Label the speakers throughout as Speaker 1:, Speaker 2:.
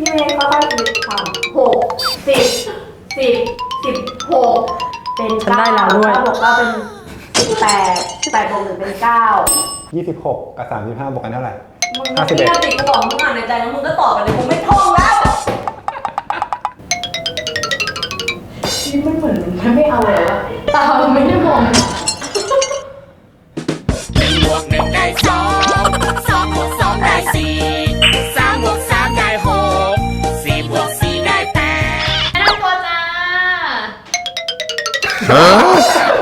Speaker 1: พี่เมย์ค่อยๆคิดทำหกสิบสิบสิบหกเป็น
Speaker 2: ฉันได้
Speaker 1: เก้า
Speaker 2: แล้วด้วย
Speaker 1: เก้าบวกเก้าเป็นสิบแปดสิบแปดบวกหนึ่งเป็นเก้า
Speaker 3: 26 กับ 35 บวกกันเท่าไหร่
Speaker 1: มึง
Speaker 3: ห้าสิบเอ็
Speaker 1: เนี่
Speaker 3: ด
Speaker 1: ยติดกระบอกมึงอ่านในใจแล้วมึงก็ตอบไปเลยมึงไม่ท่องแล้วนี่มันเหมือนมันไม่เอาเลยอะตามันไม่ได้มอง
Speaker 4: หนึ่งบวกหนึ่งได้สอง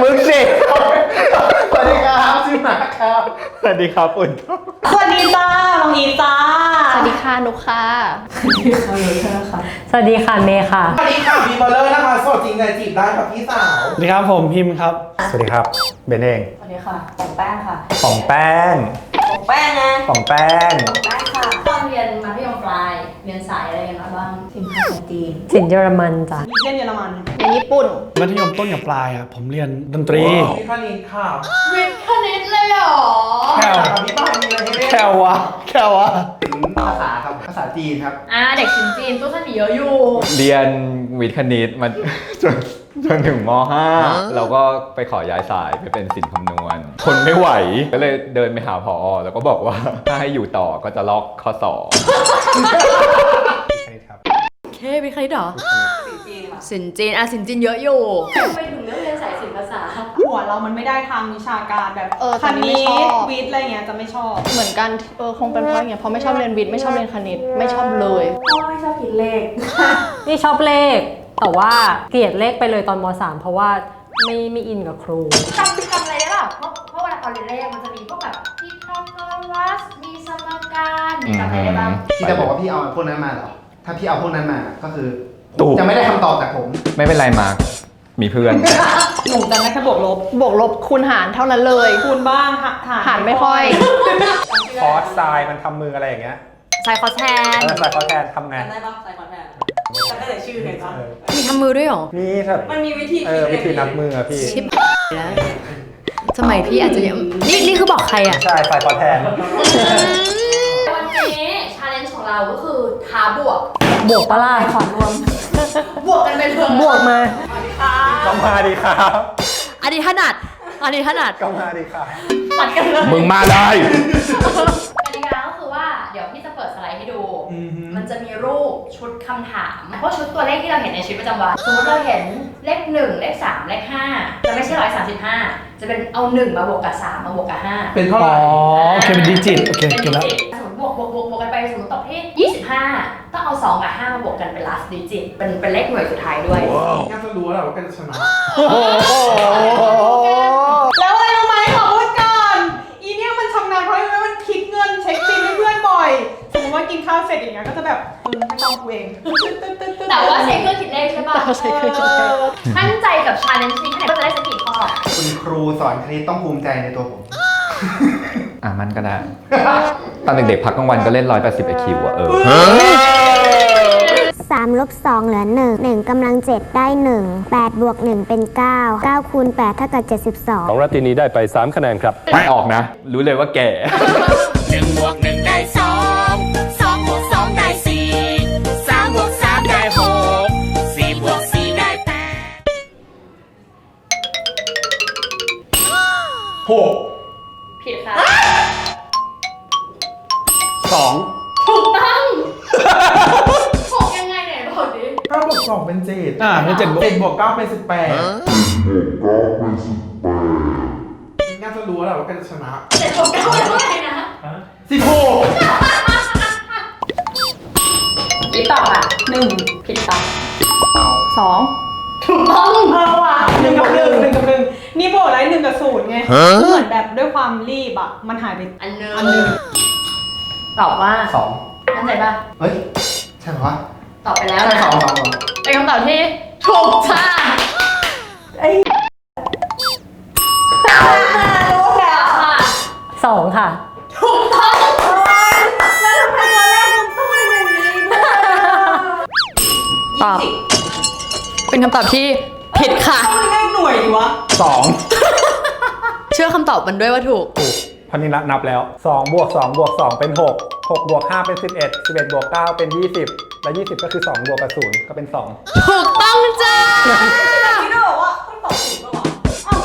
Speaker 4: มึ
Speaker 3: งสิสวัสดีครับชื่อมาร์คครับ สวัสดีครับอุ่น
Speaker 1: สวัสดีจ้าน้องอีจ้า
Speaker 5: สวัสดีค่ะนุกค่ะ
Speaker 2: สวัสดีค่ะเมย์ค่ะ
Speaker 6: สวัสดีค่ะบีเบอร์เลอร์นะคะโสดจริงใจจีบได้กับพี่สาว
Speaker 3: สวัสดีครับผมพิมพ์ครับ สวัสดีครับเบนเอง
Speaker 1: สวัสดีค่ะของแป้งค่ะ
Speaker 3: ป่องแป้ง
Speaker 1: ของแป้งนะ
Speaker 3: ป่องแป้ง
Speaker 1: ของแป้งค่ะ
Speaker 5: ตอนเรียนมัธยมปลาย เรียนสายอะไรกันมาบ้าง
Speaker 1: สินค้าของจีน
Speaker 2: สินเยอรมันจ้ะ
Speaker 1: เล่นเยอรมัน
Speaker 5: เรียนญี่ปุ่น
Speaker 7: มัธยมต้นกับปลายอะผมเรียนดนตรี
Speaker 6: พี่คณินค่ะ
Speaker 5: วิทย์คณิตเลยเหรอ
Speaker 7: แค่ว
Speaker 6: กับพี่บายมีอะไรให้เล่น
Speaker 7: แค่วะแค่วะ
Speaker 6: ภาษาครับภาษาจีนครับ
Speaker 5: อ่าเด็กสินจีนตู้สนิทเยอะอยู่
Speaker 8: เรียนวิทย์คณิตมาจนจนถึงม .5 เราก็ไปขอย้ายสายไปเป็นสินคำนวณ คนไม่ไหว ก็เลยเดินไปหาพอ แล้วก็บอกว่า ถ้าให้อยู่ต่อก็จะลอกข้อสอบ
Speaker 3: คณิตครับ
Speaker 5: เควิทย์คณิตเหรอสินจีนอะสินจีนเยอะอยู่
Speaker 1: ไปถึงเรื่องเรียนสายศิลปภาษา
Speaker 9: หัวเรามันไม่ได้ทางวิชาการแบบ
Speaker 5: เออ
Speaker 9: ค
Speaker 5: ตอนนี้
Speaker 9: ณิ
Speaker 5: ไม่ชอบ
Speaker 9: ตวิทย์อะไรเงี้ยจะไม่ชอบ
Speaker 5: เหมือนกันเออคงเป็นเพราะอย่างเงี้ยเพราะไม่ชอบเรียนวิทย์ไม่ชอบเรียนคณิตไม่ชอบเลย
Speaker 1: เพราะว่าไม่ชอบคิดเลข
Speaker 2: นี่ชอบเลข แต่ว่าเกลียดเลขไปเลยตอนม .3 เพราะว่า ไม่ไม่อินกับครู
Speaker 5: จำจำอะไรได้ป่ะเพราะเพราะเวลาตอนเรียนเลขมันจะมีพวกแบบพีทาโกรัสมีสมการจำอะไรได้บ้าง
Speaker 6: พี่จะบอกว่าพี่เอาพวกนั้นมาเหรอ ถ้าพี่เอาพวกนั้นมาก็คือ
Speaker 8: ถูก
Speaker 6: จะไม่ได้คำตอบจากผม
Speaker 8: ไม่เป็นไรมาร์คมีเพื่อน
Speaker 9: หนูจะไม่แค่บวกลบ
Speaker 5: บวกลบคูณหารเท่านั้นเลย
Speaker 9: คูณบ้างหาหาร
Speaker 5: หารไม่ค่อย
Speaker 3: คอร์สทรายมันทำมืออะไรอย่างเงี้ย
Speaker 5: ใส่คอแทน
Speaker 3: แล้วทรายคอร์สแทนทำไง
Speaker 1: จำได้ปะสายคอนแทนจำได้แต่ชื่อเลยปะ
Speaker 3: เออ
Speaker 5: มีทำมือด้วยเหรอ
Speaker 3: มีแบบ
Speaker 1: มันมีวิธี
Speaker 3: เออวิธีนับมืออะพี่
Speaker 5: ชิบแล้วสมัยพี่อาจจะยังนี่นี่คือบอกใครอะ
Speaker 3: ใช่ทรายคอร์สแทน
Speaker 5: วันนี้ชาเลนจ์ของเราก็คือท้าบวก
Speaker 2: บวกปะล่ะ
Speaker 1: ขอนรวม
Speaker 5: บวกกันไปเลย
Speaker 2: บวกมา
Speaker 3: ก็มาดีครับ
Speaker 5: อันนี้ถนัด อันนี้ถนัด
Speaker 3: ก็มาดีครับ
Speaker 5: ปัดกันเลย
Speaker 8: มึงมาได้
Speaker 5: ก รูปชุดคำถาม เพราะชุดตัวเลขที่เราเห็นในชีวิตประจำวันสมมติเราเห็นเลขหนึ่งเลขสามเลขห้าจะไม่ใช่ร้อยสามสิบห้าจะเป็นเอาหนึ่งมาบวกกับสามมาบวกกับห้า
Speaker 6: เป็นเท่าไห
Speaker 7: อ๋
Speaker 6: ร่
Speaker 7: อโอเคเป็นดิจิตโอเค
Speaker 5: เป็น
Speaker 7: เก็
Speaker 5: ดิ
Speaker 7: ตแล้ว
Speaker 5: จิตสมมติบวกบวกบวกบวกกันไปสมมติตกที่ 25 ต้องเอา 2 กับ 5 มาบวกกันเป็น last digit เป็นเป็นเลขหน่วยสุดท้ายด้วย
Speaker 6: น่าจะรู้แล้วว่าเป็นชนะ
Speaker 9: แล้วอะไรรู้ไหมขอพูดก่อ ว่ากินข้าวเสร็จอย่างเงี้ยก็จะแบบมึงไม่ต้องกูเอง
Speaker 5: แต่ว่าใช้เครื่องคิดเลขใช่ป่ะตั้งใจกับชาเลนจ์นี้ให้ก็จะได้สักกี่ข้อ
Speaker 6: คุณครูสอนคณิตต้องภูมิใจในตัวผม
Speaker 8: อะมันก็ได้ ตอนเด็กๆพักกลางวันก็เล่นร้อยแปดสิบไอคิวอะเออ
Speaker 10: 3ลบ2เหลือ 1 1กำลัง 7 ได้ 1 8 บวก 1 เป็น 9 9คูณ8เท่ากับ 72
Speaker 11: ของรัตินีได้ไป 3 คะแนนครับ
Speaker 8: ไม่ออกนะ รู้เลยว่าแก่
Speaker 4: หนึ่งบวก หก
Speaker 5: ผิดค่ะ
Speaker 6: สอง
Speaker 5: ถูกต้องหกยังไงเนี่ยบอกดิ
Speaker 6: เก้าบวกสองเป็นเจ็ด
Speaker 7: อ่าเป็นเจ็ดบวก
Speaker 6: เจ็ดบวกเก้าเป็นสิบแปดน่าจะรู้แล้วว่าเป็นชนะ
Speaker 5: เจ็ดบวกเก้าเป็นเท่าไหร่นะ
Speaker 6: สิบหก
Speaker 5: อีตอบอะ
Speaker 9: หนึ่ง
Speaker 5: ผิดค่ะ
Speaker 9: สอง
Speaker 5: ถูกต้อง
Speaker 9: เออว่ะหนึ่งกับหนึ่งหนึ่งกับหนึ่ง นี่บวกอะไรหนึ่งกับศูนย์ไงเหมือนแบบด้วยความรีบอะมันหายไป
Speaker 5: อันหนึง
Speaker 9: อันหนึ่ง
Speaker 5: ตอบว่า
Speaker 6: สอง
Speaker 5: มั่นใจป่ะ
Speaker 6: เฮ้ย ใช่เหรอวะ
Speaker 5: ตอบไปแล้ว
Speaker 6: ใช่
Speaker 5: นะ
Speaker 6: สองสองสอง
Speaker 5: เป็นคำตอบที่ถูกค่ะ
Speaker 1: รู้แล้ว
Speaker 5: ค่ะ
Speaker 2: 2ค่ะ
Speaker 5: ถูกต้อง
Speaker 1: แล้วทำไมตอนแรกมึงต้องเป็นอย่างนี้ด้วย
Speaker 5: ตอบ เป็นคำตอบที่ผิดค่ะ
Speaker 9: ต้องเลข หน่วยดีวะ
Speaker 3: สอง
Speaker 5: เชื่อคำตอบมันด้วยว่าถูก
Speaker 3: ถูกเพราะนี่นับนับแล้ว2บวก2บวก2เป็น 6 6บวก5เป็น 11 11บวก9เป็น 20
Speaker 11: แล้ว20 ก็คือ 2 บวกกับ0ก็เป็น 2
Speaker 5: ถูกต้องจ้า
Speaker 9: พี่โดบอกว่าต้องตอบถูกป่าวะอ้าว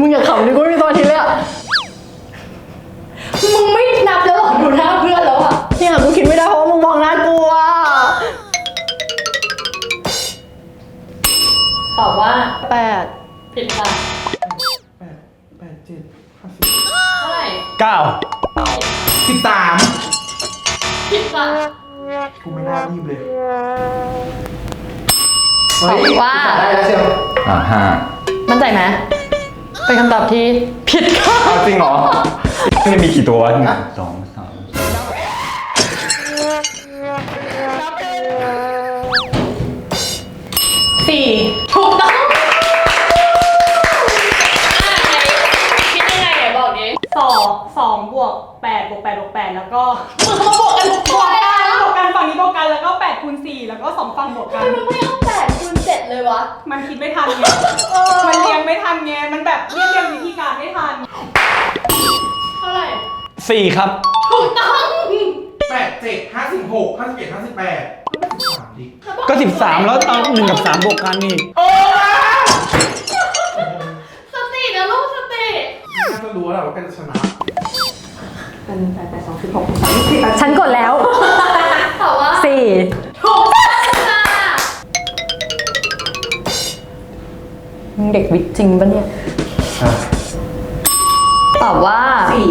Speaker 2: มึงอย่าขำดิกูไม่มีตัวทีเลยอะ
Speaker 5: มึงไม่นับแล้วเหรอดูหน้า ตอบว่า
Speaker 2: แปด
Speaker 5: ผิดค่ะ
Speaker 3: แปดแปดเจ็ดห้าสิบ
Speaker 5: เท่าไหร่
Speaker 7: 9
Speaker 3: สิบสาม
Speaker 5: ผิดค่ะ
Speaker 3: กูไม่น่ารีบเลย
Speaker 6: เฮ้ย
Speaker 5: ตอบว่า
Speaker 6: ได้แล้วเชียว
Speaker 8: อ่าห้า
Speaker 2: มั่นใจไหมเป็นคำตอบที่ผิดค่ะ
Speaker 8: เอาจริงเหรอไม่มีกี่ตัวหนึ่งสองสาม
Speaker 2: สี่
Speaker 5: 2บ
Speaker 9: วก8บวก8บวก8แล้วก็
Speaker 5: มึงมาบวกกันทุก
Speaker 9: ค
Speaker 5: บว
Speaker 9: กกั
Speaker 5: น
Speaker 9: บวกกันฝั่งนี้บวกกันแล้วก็8คูณ4แล้วก็สองฝั่งบวกกัน
Speaker 5: มันไม่เอาแปดคูณเจ็ดเลยวะ
Speaker 9: มันคิดไม่ทันไงมันเรียงไม่ทันไงมันแบบเรียงเรียงวิธีการไม่ทัน
Speaker 5: เท่าไหร่
Speaker 7: สี่ครับ
Speaker 5: ถูกต้อง
Speaker 3: แปดเจ็ดห้าสิบหกห้าสิบเจ็ดห้าสิบแปดสามดิ
Speaker 7: ก็สิบสามแล้วตอนหนึ่งกับสามบวกกันนี่โอ้ย
Speaker 5: สตินะลูกสติ
Speaker 3: น่จะรู้แล้วว่ากันชนะ เป็นชนะ
Speaker 2: ฉันกดแล้ว
Speaker 5: ตอบว่า
Speaker 2: สี่
Speaker 5: ถูกต้องค่ะ
Speaker 2: มึงเด็กวิทย์จริงปะเนี่ย
Speaker 5: ตอบว่า
Speaker 1: สี่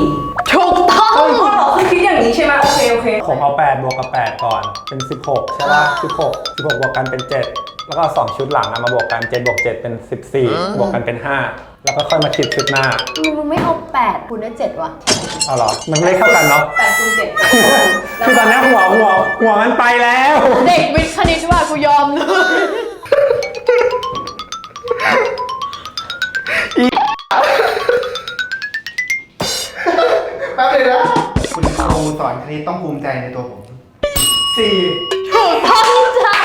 Speaker 5: ถูกต้อง
Speaker 1: พ่อเหรอคือคิดอย่างนี้ใช่ไหมโอเคโอเค
Speaker 11: ผมเอา 8 บวกกับ 8 ก่อนเป็น 16 ใช่ป่ะ16 16 บวกกันเป็น 7 แล้วก็ 2 ชุดหลังอะมาบวกกัน 7 บวก 7 เป็น 14 บวกกันเป็น 5 แล้วก็ค่อยมาคิดชุดหน้า
Speaker 5: มึงไม่เอาแปดคูณด้วยเจ็ดวะ
Speaker 11: เอาเหรอ มันไม่เท่ากันเนาะ
Speaker 1: แปดคูณเจ็ด
Speaker 11: คือตอนเนี้ยหัวหัวหัวมันไปแล้ว
Speaker 5: เด็กวิทย์คณิตว่ากูยอมเลย
Speaker 6: แป๊บเลยนะคุณครูสอนคณิตต้องภูมิใจในตัวผม
Speaker 3: สี่
Speaker 5: ถูกต้องจ้า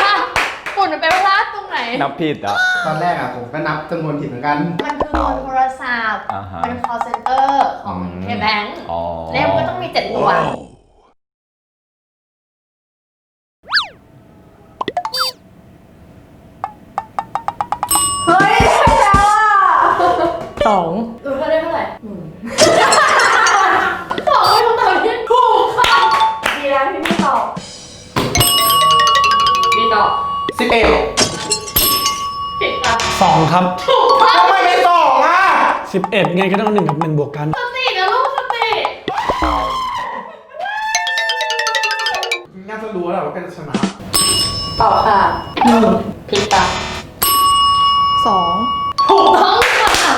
Speaker 5: ฝุ่นมันไปพลาดตรงไหน
Speaker 8: นับผิดอะ
Speaker 6: ตอนแรกอะผมก็นับจำนวนผิดเหมือนกัน
Speaker 5: มันคือ โทรโทรศัพท์
Speaker 8: อ่าฮะ
Speaker 5: เป็น call center ของ
Speaker 8: อืม
Speaker 5: เคแบง
Speaker 8: อ๋อ
Speaker 5: เลขมันก็ต้องมีเจ็ดตัว
Speaker 1: เฮ้ยได้แล้วอะ
Speaker 2: สอง
Speaker 5: เออเขาได้เท่าไหร่สองเป็นคำตอบที่ถูกค่ะ
Speaker 1: ดีแล้วที่ไม่ตอบ
Speaker 5: ดีตอบ
Speaker 3: สิบเอ็ด
Speaker 5: ผิดค่ะ
Speaker 7: 2ครับ
Speaker 5: ถูกค่ะ
Speaker 3: ทำไมไม่สองอะ
Speaker 7: 11 ไงก็ต้อง1กับ1บวกกัน
Speaker 5: สตินะลูกสติ
Speaker 3: น่าจะรู้แล้วว่าเป็นชนะ
Speaker 1: ตอบค่ะ
Speaker 5: ผิดค่ะ
Speaker 2: สอง
Speaker 5: ถูกต้องค่ะ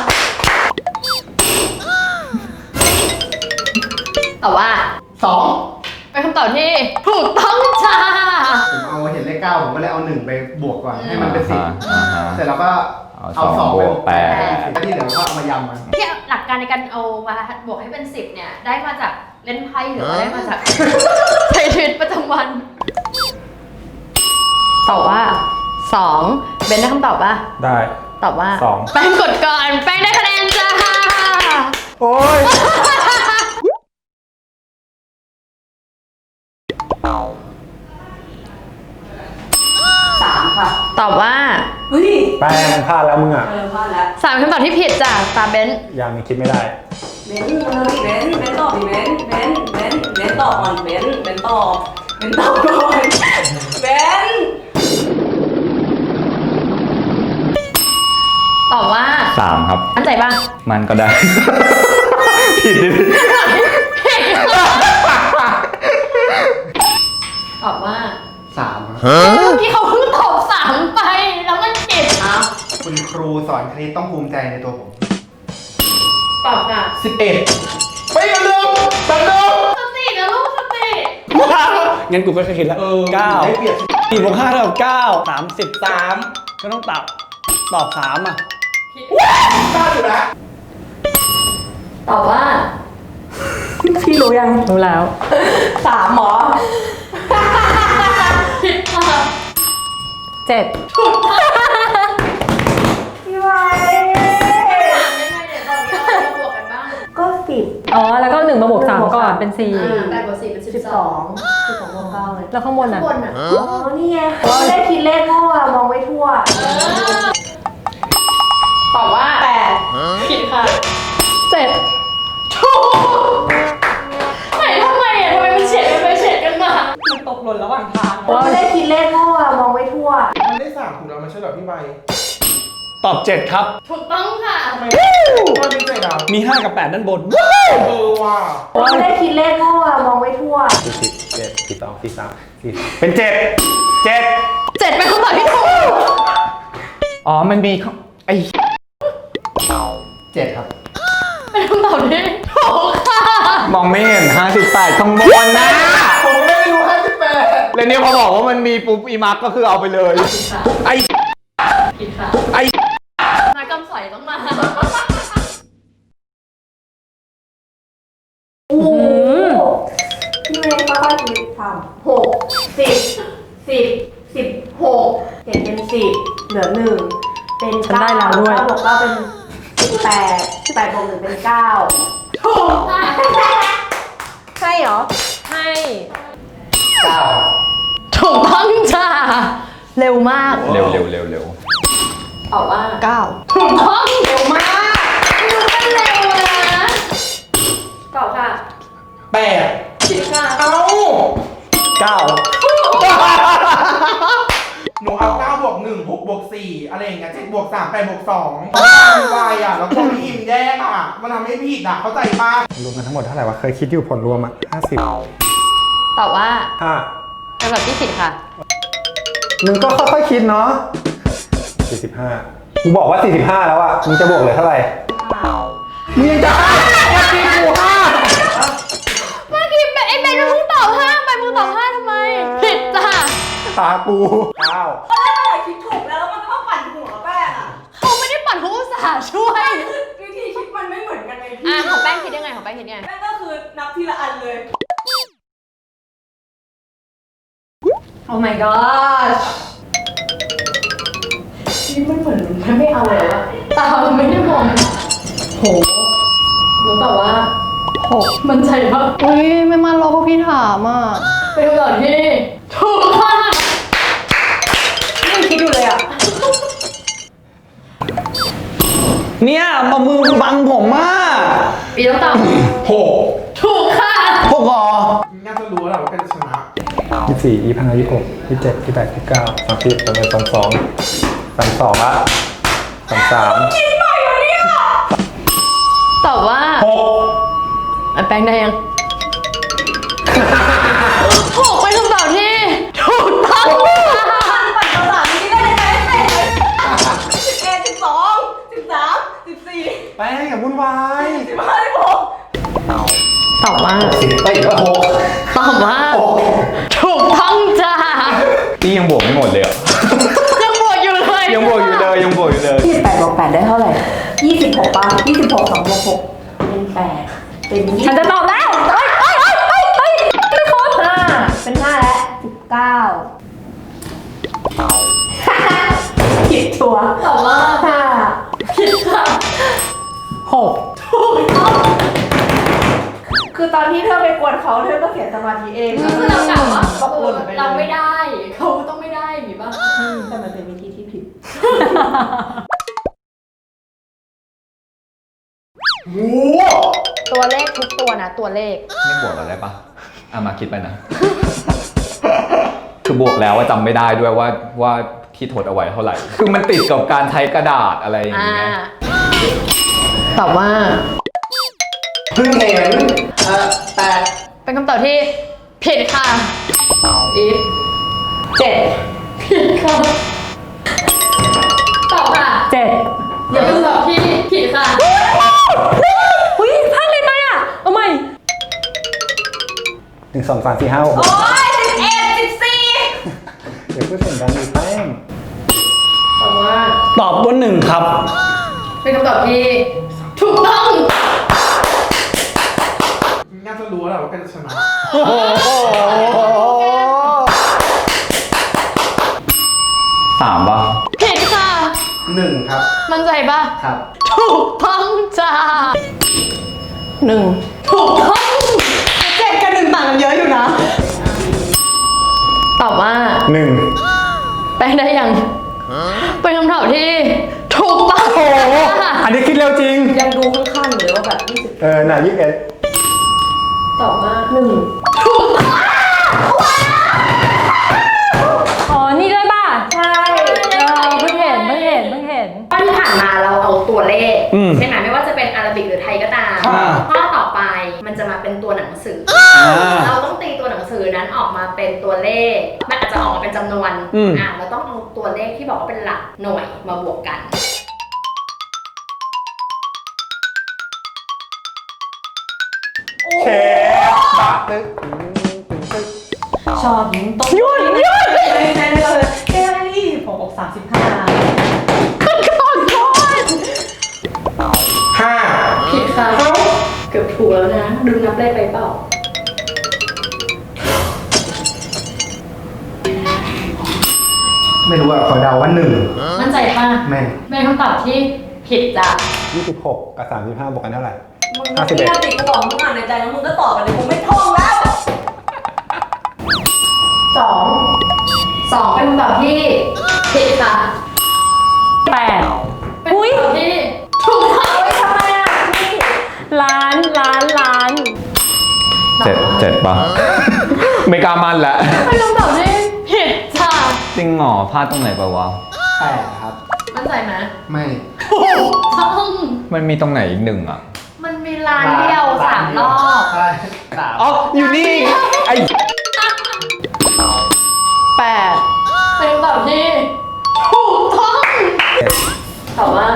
Speaker 5: แต่ว่า
Speaker 6: สอง
Speaker 5: เป็นคำตอบที่ถูกต้องจ้า
Speaker 6: ผมเอาเห็นเลขเก้าผมก็เลยเอาหนึ่งไปบวกก่อนให้มันเป็นสิบ
Speaker 8: อ่าฮะ
Speaker 6: เสร็จแล้วก็
Speaker 8: เอา
Speaker 6: เอา
Speaker 8: ส
Speaker 6: ส
Speaker 8: อ
Speaker 6: องง
Speaker 8: บ
Speaker 6: ไป
Speaker 8: วกแปด
Speaker 6: แล้วที่เหลือก็เอามายำมัน
Speaker 5: ที่หลักการในการเอามาบวกให้เป็นสิบเนี่ย ได้มาจากเล่นไพ่หรือว่าได้มาจากใช้ชีวิตประจำวันตอบว่าสองเบนได้คำตอบว่า
Speaker 11: ได้
Speaker 5: ตอบว่า
Speaker 11: สอง
Speaker 5: แป้งกดก่อนแป้งได้คะแนนจ้า
Speaker 11: โอ้ย
Speaker 1: สามค่ะ
Speaker 5: ตอบว่า
Speaker 1: เฮ้ย
Speaker 11: แป้งพลาดแล้วมึงอะ
Speaker 1: เออพลาดแล้ว
Speaker 5: สามคำตอบที่ผิดจ้ะตาเบน
Speaker 11: ยังคิดไม่ได้
Speaker 1: เบนซ์มาเลยเบนซ์เบนซ์ตอบดิเบนซ์เบนซ์เบนซ์เบนซ์ตอบก่อนเบนซ์เบนซ์ตอบเบนซ์ตอบก่อนเบนซ์
Speaker 5: ตอบว่า
Speaker 8: สามครับ
Speaker 5: มั่นใจป่ะ
Speaker 8: มันก็ได้ ผิดดิ
Speaker 5: ตอบว่า
Speaker 6: สามครับ
Speaker 5: ที่เขาเพิ่ง
Speaker 6: สอนคณิตต้องภูมิใจในตัวผม
Speaker 5: ตอบค่ะ
Speaker 3: สิบเอ็ดไปกันเดิมแบบเดิม
Speaker 5: สตินะลูกสติ
Speaker 7: งั้นกูก็เคยเห็นแล้ว
Speaker 3: เออ
Speaker 7: เก้า
Speaker 3: ได้เปรียบ
Speaker 7: สี่บวกห้าเท่ากับเก้าสามสิบ
Speaker 3: สาม
Speaker 7: ก็ต้องตอบตอบสามอะ
Speaker 3: พลาดอยู่นะ
Speaker 5: ตอบว่า
Speaker 1: พี่รู้ยัง
Speaker 2: รู้แล้ว
Speaker 1: สามหมอ
Speaker 5: ผิดค่ะ
Speaker 2: เจ็ด
Speaker 1: พี่ไว้
Speaker 5: ถามยังไงเดี๋ยวตอนนี้เราจะ อ
Speaker 2: อ๋อ แล้วก็หนึ่งมาบวกสามก่อนเป็นสี่
Speaker 5: อ่าแปดบวกสี่เป็นสิบ
Speaker 1: สิบ
Speaker 5: ส
Speaker 1: ส
Speaker 5: อ
Speaker 1: องงสิบสองบวกเก้าเลย
Speaker 2: แล้วข้างบนอะ
Speaker 5: บนอะ
Speaker 1: อ๋อนี่ไงไม่ได้คิดเลขโง่อะมองไม่ทั่ว
Speaker 5: ตอบว่าแปดผิดค่ะ
Speaker 2: เจ็ด
Speaker 5: ไหนทำไมอะทำไมมันเฉียดกันไปเฉียดกันมา
Speaker 9: มันตกหล่นระหว่างทาง
Speaker 1: ไม่ได้คิดเลขโง่อะมองไม่ทั่ว
Speaker 6: มันได้สามถูกแล้วมันใช่เหรอพี่ใบ
Speaker 7: ตอบเจ็ดครับ
Speaker 5: ถูกต้องค่ะ
Speaker 6: ทำไมมันเป็นเจ็ดอะ
Speaker 7: มี 5 กับ 8 ด้านบน
Speaker 6: เออว่ะ
Speaker 1: ไม่ได้คิดเลขโง่อะมองไม่ทั่ว
Speaker 11: สี่สิบเจ็ดสี่สองสี่สามสี่เป็นเจ็ดเจ็ด
Speaker 5: เจ็ดเป็นคำตอบที่ถูก
Speaker 8: อ๋อ มันมีข้อไอ้
Speaker 6: เจ็ดครับ
Speaker 5: เป็นคำตอบที่ถูกค่ะ
Speaker 8: มองไม่เห็น58ข้างบนนะ
Speaker 6: ผมไม่รู้ห้าสิบแปด
Speaker 8: แล้วเนี่ยพอบอกว่ามันมีปุ๊บอีมาร์กก็คือเอาไปเลยไอ้
Speaker 5: ผิดค่ะ
Speaker 1: ลือหนึ่งเป็น
Speaker 2: ฉันได้
Speaker 1: เก้า
Speaker 2: แล้วด้วย
Speaker 1: เก้าบวกเก้าเป็นสิบแปดสิบแปดบวกหนึ่งเป็นเก้า
Speaker 2: ใช่เหรอ ให้
Speaker 6: เก้า
Speaker 5: ถูกต้องจ้าเร็วมาก
Speaker 8: เร็วเร็วเร็วเร็ว
Speaker 5: ตอบว่า
Speaker 2: เก้า
Speaker 5: ถูกต้องเร็วมากดูเป็นเร็วนะตอบค่ะ
Speaker 6: แปด
Speaker 5: ผิดค่ะ
Speaker 6: เอ้า
Speaker 11: เก้า
Speaker 6: หนูเอาเก้าบวกหนึ่งหกบวกสี่อะไรอย่างเงี้ยเจ็ดบวกสามแปดบวกสองพี่ใบอะแล้วก็พี่อิมแยกอะ มันทำให้ผิดอะเข้าใจปะ
Speaker 11: รวมกันทั้งหมดเท่าไหร่วะ เคยคิดอยู่ผลรวมอะห้าสิบ
Speaker 5: ตอบว่า
Speaker 11: ห้า
Speaker 5: เป็นแบบที่ผิดค่ะ
Speaker 11: มึงก็ค่อยๆคิดเนาะสี่สิบห้ากูบอกว่าสี่สิบห้าแล้วอะ มึงจะบวกเหลือเท่าไหร่มึงยังจะห้ายังตีกูห้า
Speaker 5: เมื่อกี้ไอ้เบนมึงตอบห้าไปมึงตอบห้าทำไม ผิดจ้ะ
Speaker 11: ตากูเก้า
Speaker 1: คิดถูกแล้วแล้วมันก็มาปั่นหัวแป้งอะ
Speaker 5: เขาไม่ได้ปั่นเขาอุตส่าห์ช่วย
Speaker 1: วิธีคิดมันไม่เหมือนกันเลยพี่
Speaker 5: อ่าของแป้งคิดยังไงของแป้งคิดยังไง
Speaker 1: แป้งก็คือนับทีละอันเลย
Speaker 5: โอ้ my gosh นี่มันเหมือนมันไม่เอาเลยอะตามันไม่ได้มองโหรู้แต่ว่าหกมันใจปะ
Speaker 9: อุ้ยไม่มันรอพวกพี่ถามอะ
Speaker 5: เป็นคำตอบที่ถูกค่ะ
Speaker 1: เนี่
Speaker 7: ยมามือบังผมมาก
Speaker 5: ปีต้องตอบ
Speaker 6: หก
Speaker 5: ถูกค่ะ
Speaker 7: พวกรอ
Speaker 6: น่าจะรู้แล้วว่าเป็นชนะ
Speaker 11: ยี่สี่ยี่ห้ายี่หกยี่เจ็ดยี่แปดยี่เก้าสามสิบสามเอ็ดสามสองสามสองละสามสาม
Speaker 5: ตอบว่า
Speaker 11: หก
Speaker 5: อะแป้งได้ยัง
Speaker 11: แป้งอย่าวุ่นวาย
Speaker 1: สิบห้าสิบหก
Speaker 5: ตอบว่า
Speaker 11: สิบเอ้ยหก
Speaker 5: ตอบว่า ถูกต้องจ้า
Speaker 8: นี่ยังบวกไม่หมดเลยอะ
Speaker 5: ยังบวกอยู่เลย
Speaker 8: ยังบวกอยู่เลยยังบวกอยู่เลย
Speaker 1: ยี่สิบแปดบวกแปดได้เท่าไหร่ยี่สิบหกป่ะยี่สิบหกสองบวกหกเป็นแปดเป็นยี่
Speaker 2: ฉันจะตอบ
Speaker 5: ตอ
Speaker 1: นที่เธอไปกวนเขาเธอก็เสียสมาธิเอง
Speaker 5: คือเรากล่าวว่า
Speaker 1: ตกหล่นไปเลย
Speaker 5: เราไม่ได้ เขาต้องไม่ได้หรือเปล่า
Speaker 1: แต่มันเป็นวิธีที่ผิด
Speaker 6: โอ้
Speaker 5: ตัวเลขทุกตัวนะตัวเลข
Speaker 8: ไม่บวกเราได้ปะอะมาคิดไปนะ คือบวกแล้วว่าจำไม่ได้ด้วยว่าว่าที่ทดเอาไว้เท่าไหร่ คือมันติดกับการใช้กระดาษอะไรอย่าง
Speaker 5: อ่า
Speaker 8: เงี้ย
Speaker 5: ตอบว่า
Speaker 6: เพิ่งเห็น เออแปด
Speaker 5: เป็นคำตอบที่ผิดค่ะ อีฟเจ็ดผิดค่ะตอบค่ะ
Speaker 2: เจ็ด
Speaker 5: อย่าเป็นคำตอบที่ผิดค่ะ
Speaker 2: อุ้ยพลาดเลยไปอะ เอาใหม่
Speaker 11: หนึ่งสองสามสี่ห้าหก
Speaker 1: โอ้ยสิบเอ็ดสิบสี่
Speaker 11: เดี๋ยวพูดเสียงดังอีกแป้ง
Speaker 5: ตอบว่า
Speaker 7: ตอบว่าหนึ่งครับ
Speaker 5: เป็นคำตอบที่ถูกต้อง
Speaker 6: น่าจะรู้แล้วว่าเป็นชนะ
Speaker 8: สามปะ
Speaker 5: ผิดค่ะ
Speaker 6: หนึ่งครับ
Speaker 5: มั่นใจปะ
Speaker 6: ครับ
Speaker 5: ถูกต้องจ้าหนึ่งถู
Speaker 9: ถูกต้องเจ็ดกับหนึ่งต่างกันเยอะอยู่นะ
Speaker 5: ตอบว่า
Speaker 11: หนึ่ง
Speaker 5: แป้งได้ยังเป็นคำตอบที่ ถูกต้อง
Speaker 11: โอ้โห อันนี้คิดเร็วจริง
Speaker 1: ยังดูข้างๆอยู่เลยว่าแบบยี่สิบ
Speaker 11: เออ น่ะยี่สิบเอ็ด
Speaker 1: ตอบว่าหนึ่ง
Speaker 2: อ๋อ นี่ด้วยป่ะใช่เออเพิ่งเห็นเพิ่งเห็นเพิ่งเห็น
Speaker 5: ข้อที่ผ่านมาเราเอาตัวเลข
Speaker 7: อืม
Speaker 5: ใช่ไหมไม่ว่าจะเป็นอาราบิกหรือไทยก็ตาม
Speaker 7: อ่า
Speaker 5: ข้อต่อไปมันจะมาเป็นตัวหนังสืออ
Speaker 7: อ่า
Speaker 5: เราต้องตีตัวหนังสือนั้นออกมาเป็นตัวเลข มันอาจจะออกมาเป็นจำนวน
Speaker 7: อืม
Speaker 5: อ่าเราต้องเอาตัวเลขที่บอกว่าเป็นหลักหน่วยมาบวกกัน
Speaker 11: เชฟบะ ตึ๊กตึ๊กตึ๊ก
Speaker 1: ชอบยิงต้องยุ่นยุ่นในในเลยแค่ยี่สิบหกสามสิบห้า
Speaker 6: ห้า
Speaker 5: ผิดค่ะเกือบถูกแล้วนะ ดูนับเลขไปเปล่า
Speaker 6: ไม่รู้อะขอเดาว่าหนึ่ง
Speaker 5: มั่นใจป่ะ
Speaker 6: แม่ง
Speaker 5: เป็นคำตอบที่ผิดจ้ะ
Speaker 11: ยี่สิบหกกับสามสิบห้าบวกกันเท่าไหร่
Speaker 1: มึง
Speaker 11: ห้าสิบเอ็
Speaker 1: ที่
Speaker 11: ด
Speaker 1: ติดกูบอกมึงอ่านในใจแล้วมึงก็ตอบไปเลยกูไม่ท่องแล้ว สอง
Speaker 5: สองเป็นคำตอบที่ผิดค่ะ
Speaker 2: แปด
Speaker 5: เป็นคำตอบที่ถูกต้อง
Speaker 1: ทำไมอะนี่
Speaker 2: ล้านล้านล้าน
Speaker 8: เจ็ดเจ็ดป่ะไม่กล้ามั่นแล้ว
Speaker 5: เป็นคำตอบที่ผิดจ้ะ
Speaker 8: จริงเหรอพลาดตรงไหนไปวะ
Speaker 6: แปดครับ
Speaker 5: มั่นใจไหม
Speaker 6: ไม่
Speaker 5: ถูกต้อง
Speaker 8: มันมีตรงไหนอีกหนึ่งอะ
Speaker 5: มันมีร้านเดียวสามรอบ
Speaker 6: ใช่สาม
Speaker 8: อ๋อ อยู่นี่ ไอ
Speaker 5: แปดเป็นคำตอบที่ถูกต้องตอบว่า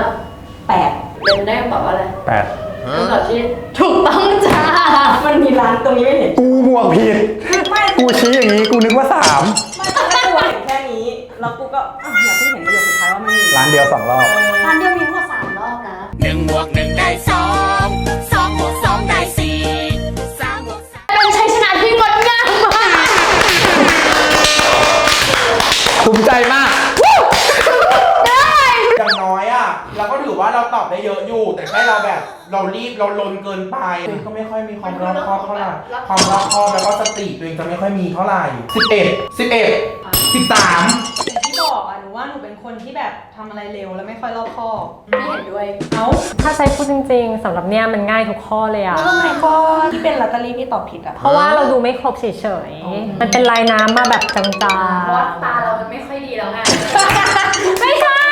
Speaker 1: แปด
Speaker 5: เรนได้คำตอบว่าอะไร
Speaker 11: แปด
Speaker 5: คำตอบที่ถูกต้องจ้า
Speaker 1: มันมีร้านตรงนี้ไม่เห็น
Speaker 11: กูบวกผิด
Speaker 1: ไม่
Speaker 11: กูชี้อย่างนี้กูนึกว่าสาม
Speaker 1: ไม่ตอนแรกกูเห็นแค่นี้ แล้วกูก็อะอย่าเพิ่งเห็นประโยคสุดท้ายว่ามันมี
Speaker 11: ร้านเดียวสองรอบ
Speaker 5: ร้านเดียวมีทั้งหมดสามรอบนะ
Speaker 4: หนึ่งบวกหนึ่งได้สอง
Speaker 8: ภูมิใจมาก
Speaker 6: อยังน้อยอะเราก็ถือว่าเราตอบได้เยอะอยู่ แต่แค่เราแบบเรารีบเราลนเกินไปก็ไม่ค่อยมีความรอบคอบเท่าไหร่ความรอบคอบแล้วก็สติตัวเองจะไม่ค่อยมีเท่าไหร่สิบเอ็ดสิบเอ็ดสิบสาม
Speaker 9: ว่าหนูเป็นคนที่แบบทำอะไรเร็วแล้วไม่ค่อยรอบคอบ
Speaker 5: ไม่เห็นด้วย
Speaker 9: เอ้า
Speaker 2: ถ้าใช้พูดจริงๆสำหรับเนี่ยมันง่ายทุกข้อเลยอะ
Speaker 1: แล้วทำไมข้อที่เป็นลอตเตอรี่ที่ตอบผิดอะ
Speaker 2: เพราะว่าเราดูไม่ครบเฉยๆ มันเป็นลายน้ำมาแบบจาง
Speaker 5: เพราะว่าตาเรามันไม่ค่อยดีแล้วไง
Speaker 2: ๆ ไม่ใช่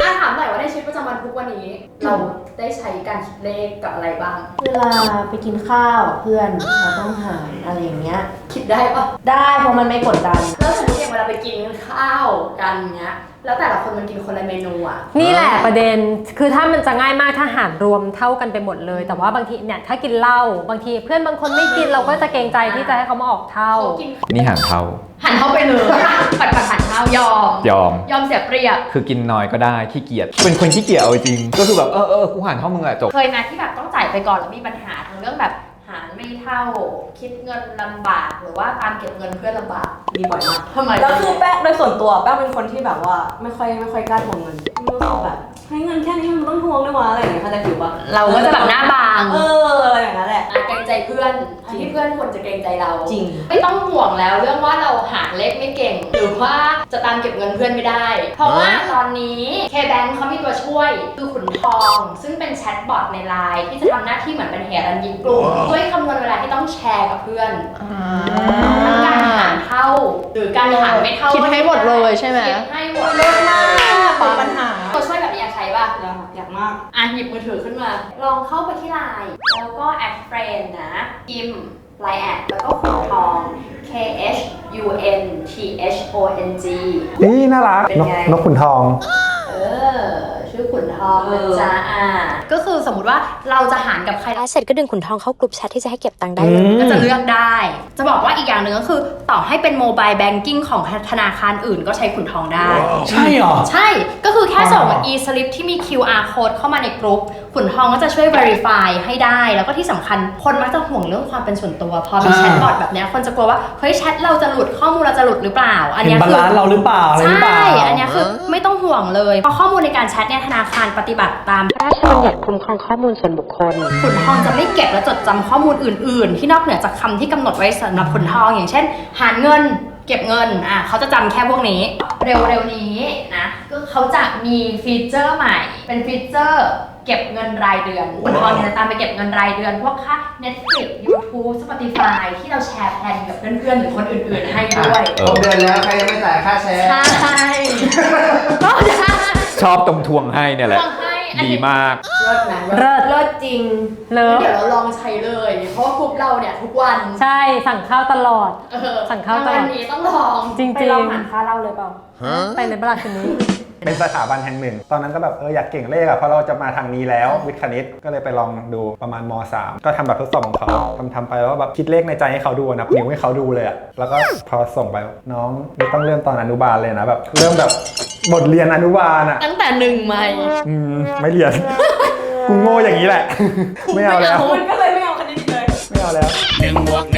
Speaker 5: อะถามหน่อยว่าในชีวิตประจำวันทุกวันนี้ เราได้ใช้การคิดเลขกับอะไรบ้าง
Speaker 1: เวลาไปกินข้าวกับเพื่อนเราต้องหารอะไรอย่างเงี้ย
Speaker 5: คิดได้ปะ
Speaker 1: ได้เพราะมันไม่กดดัน
Speaker 5: แล้วสมมติอย่างเวลาไปกินข้าวกันเนี้ย แล้วแต่ละคนมันกินคนละเมนูอะ
Speaker 2: นี่แหละประเด็น คือถ้ามันจะง่ายมากถ้าหารรวมเท่ากันไปหมดเลย แต่ว่าบางทีเนี่ยถ้ากินเหล้าบางทีเพื่อนบางคนไม่กินเราก็จะเกรงใจที่จะให้เขามาออกเท่า
Speaker 5: เขากิน
Speaker 8: นี่ห่างเท่า
Speaker 5: หันเข้าไปเลยปัดปัดหันเท้ายอม
Speaker 8: ยอม
Speaker 5: ยอมเสียเปรียบ
Speaker 8: คือกินน้อยก็ได้ขี้เกียจเป็นคนขี้เกียจเอาจริง ก็คือแบบเออเออกูห่างเท่ามึงอะจบ
Speaker 5: เคยไหมที่แบบต้องจ่ายไปก่อนแล้วมีปัญหาทางเรื่องแบบหารไม่เท่า คิดเงินลำบากหรือว่าตามเก็บเงินเพื่อนลำบาก
Speaker 1: มีบ่อยมาก
Speaker 5: ทำไม
Speaker 1: แล้วคือแป้งโดยส่วนตัวแป้งเป็นคนที่แบบว่าไม่ค่อยไม่ค่อยกล้าทวงเงินรู้สึกแบบให้เงินแค่นี้มันต้องทวงด้วยวะอะไรอย่างเงี้ยเข้าใจผิวปะ
Speaker 5: เราก็จะแบบหน้าบาง
Speaker 1: เออ
Speaker 5: ใจเพื่อนที่เพื่อนควรจะเกรงใจเรา
Speaker 1: จริง
Speaker 5: ไม่ต้องห่วงแล้วเรื่องว่าเราหาเลขไม่เก่ง หรือว่าจะตามเก็บเงินเพื่อนไม่ได้ เพราะว่าตอนนี้ K-Bank เขามีตัวช่วยคือขุนทอง ซึ่งเป็นแชทบอทในไลน์ที่จะทำหน้าที่เหมือนเป็นเหรันยิกกลุ่มช่วยคำนวณเวลาที่ต้องแชร์กับเพื่อน ทั้งการหารเท่าหรือการหารไม่เท่า
Speaker 12: คิดให้หมดเลยใช่ไหม
Speaker 5: คิดให้หมดเลยมาก
Speaker 9: เป็นปัญหา
Speaker 5: ตัวช่วยแบบนี้อยากใช้ป่ะ
Speaker 1: อยากอยากมาก
Speaker 5: อะหยิบมือถือขึ้นมา ลองเข้าไปที่ไลน์แล้วก็แอดเฟรนนะพิมไลน์แอดแล้วก็ขุนทอง K H U N T H O N G
Speaker 11: นี่น่ารัก
Speaker 5: เป็น
Speaker 11: นก
Speaker 5: ไง
Speaker 11: นกขุนทอง
Speaker 5: เออ ชื่อขุนทองนะจ๊ะอ่า ก็คือสมมุติว่าเราจะหารกับใคร
Speaker 12: เสร็จก็ดึงขุนทองเข้ากลุ่มแชทที่จะให้เก็บตังค์ได้
Speaker 11: อื
Speaker 12: เลย
Speaker 11: ม
Speaker 5: ก็จะเลือกได้ จะบอกว่าอีกอย่างหนึ่งก็คือ ต่อให้เป็นโมบายแบงกิ้งของธนาคารอื่นก็ใช้ขุนทองได้
Speaker 7: ใช่เหรอ
Speaker 5: ใช่ ก็คือแค่ส่ง e-slip ที่มี QR code เข้ามาในกรุ๊ปคุณ ขุนทองก็จะช่วย verify ให้ได้ แล้วก็ที่สำคัญคนมักจะห่วงเรื่องความเป็นส่วนตัว พอมีแชทบอทแบบเนี้ยคนจะกลัวว่าเฮ้ยแชทเราจะหลุดข้อมูลเราจะหลุดหรือเปล่า อัน
Speaker 7: เห็น
Speaker 5: เนี้ย
Speaker 7: บา
Speaker 5: คือ
Speaker 7: ลานซ์เราหรือเปล่าอะไรหรือเปล่า
Speaker 5: ใช่ อันเนี้ยคือไม่ต้องห่วงเลย เพราะข้อมูลในการแชทเนี่ยธนาคารปฏิบัติตาม
Speaker 12: พระราชบัญญัติคุ้มครองข้อมูลส่วนบุคคล
Speaker 5: ขุนทองจะไม่เก็บและจดจำข้อมูลอื่น ๆ ที่นอกเหนือจากคำที่กำหนดไว้สำหรับขุนทอง อย่างเช่น หารเงิน เก็บเงิน อะเขาจะจำแค่พวกนี้ เร็ว ๆ นี้นะก็เขาจะมีฟีเจอร์ใหม่ เป็นฟีเจอร์ เก็บเงินรายเดือนขุนทองเนี่ยจะตามไปเก็บเงินรายเดือน พวกค่า Netflix YouTube Spotify ที่เราแชร์แพลนกับเพื่อนๆ หรือคนอื่นๆให้ด้วย
Speaker 8: เอ
Speaker 3: คร
Speaker 8: อบ
Speaker 3: เดือนแล้วใครยังไม่จ่ายค่าแชร์
Speaker 5: ใช่ก็ได้
Speaker 8: ชอบตรงทวงให้เนี่ยแหละ
Speaker 5: ทวงให้อันนี้
Speaker 8: ดีมาก
Speaker 5: เลิศนะ
Speaker 2: เลิศ
Speaker 5: เลิศจริง
Speaker 2: เลิฟ
Speaker 5: เดี๋ยวเราลองใช้เลย เพราะว่ากลุ่มเราเนี่ยทุกวัน
Speaker 2: ใช่สั่งข้าวตลอด
Speaker 5: เออ
Speaker 2: สั่งข้าวตลอด
Speaker 5: วันนี้ต้องลอง
Speaker 2: จริง
Speaker 1: ไป
Speaker 2: จริ
Speaker 1: ลอง
Speaker 2: ง
Speaker 1: หาค่าเหล่าเลยเปล่า
Speaker 2: ไปในบลาคืนนี้
Speaker 11: เป็นสถาบันแห่งหนึ่ง ตอนนั้นก็แบบเอออยากเก่งเลขอะเพราะเราจะมาทางนี้แล้ววิทย์คณิตก็เลยไปลองดูประมาณม .3 ก็ทำแบบทดสอบของเขาทำทำไปแล้วก็แบบคิดเลขในใจให้เขาดูนับนิ้วให้เขาดูเลยอะแล้วก็พอส่งไปน้องไม่ต้องเริ่มตอนอนุบาลเลยนะแบบเริ่มแบบบทเรียนอนุบาลอะ
Speaker 5: ตั้งแต่หนึ่งไหม
Speaker 11: อืมไม่เรียน กูโง่อย่างนี้แหละ ไม่เอาแล้ว
Speaker 1: มันก็เลยไม่เอาคะแนนเลย
Speaker 11: ไม่เอาแล้ว
Speaker 4: หนึ่งบวกหนึ่ง